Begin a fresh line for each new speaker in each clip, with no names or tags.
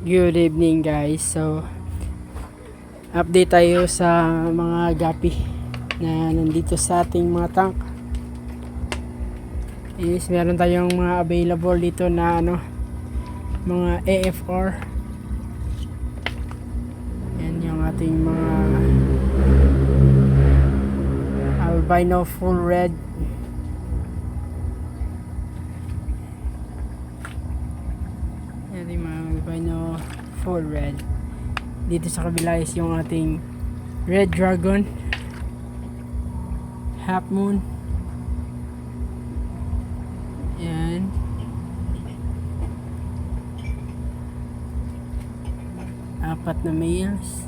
Good evening guys. So update tayo sa mga gapi na nandito sa ating mga tank. Is meron tayong mga available dito na ano mga AFR. Yan yung ating mga albino full red. Yan yung mga albino full red. Dito sa kabila is yung ating red dragon. Half moon. Yan. Apat na males.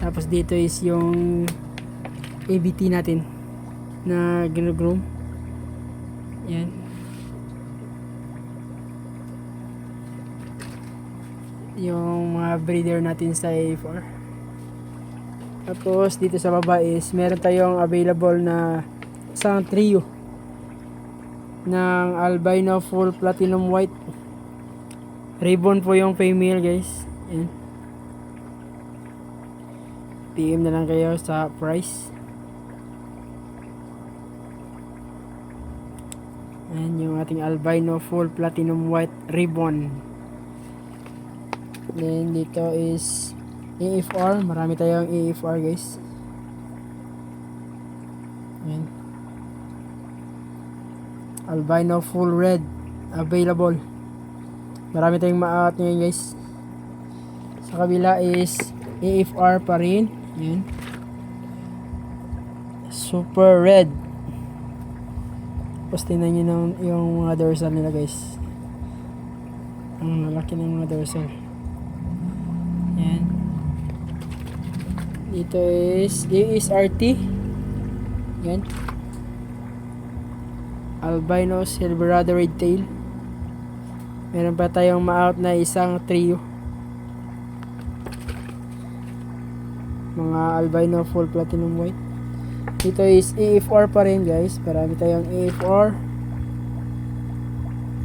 Tapos dito is yung ABT natin na ginugroom. Yan. Yung mga breeder natin sa A4. Tapos dito sa baba is meron tayong available na isang trio ng albino full platinum white. Ribbon po yung female guys. Yan PM na lang kayo sa price. Yan yung ating albino full platinum white ribbon then dito is AFR marami tayong AFR guys. Yan albino full red available. Marami tayong ma-out ngayon guys. Sa kabila is AFR pa rin. Yan super red. Tapos tingnan nyo ng, yung mga dorsal nila guys. Ang laki ng mga dorsal yan dito is ASRT yan albino silverado red tail. Meron pa tayong ma-out na isang trio. Mga albino full platinum white. Dito is AFR pa rin guys. Marami tayong AFR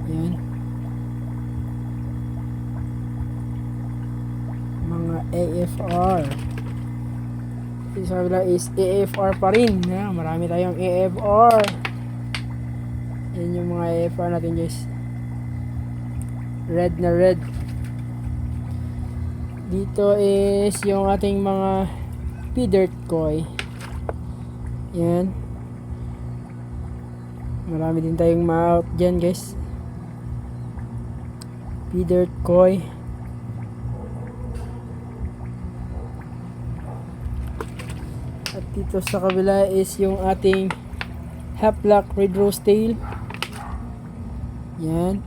yan AFR dito sa kabila is AFR pa rin yan, marami tayong AFR yan yung mga AFR natin guys. Red na red. Dito is yung ating mga feeder koi. Yan. Marami din tayong ma-out dyan guys. Feeder koi at dito sa kabila is yung ating half black red rose tail yan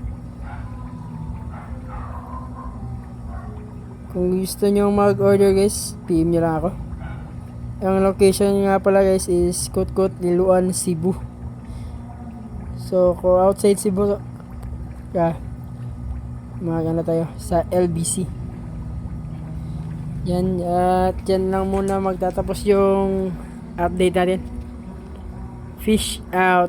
Kung gusto nyo mag-order guys, PM nyo lang ako. Ang location nga pala guys is Kutkut, Liluan, Cebu. So, kung outside Cebu, ka, magana tayo sa LBC. Yan, at yan lang muna magtatapos yung update natin. Fish out.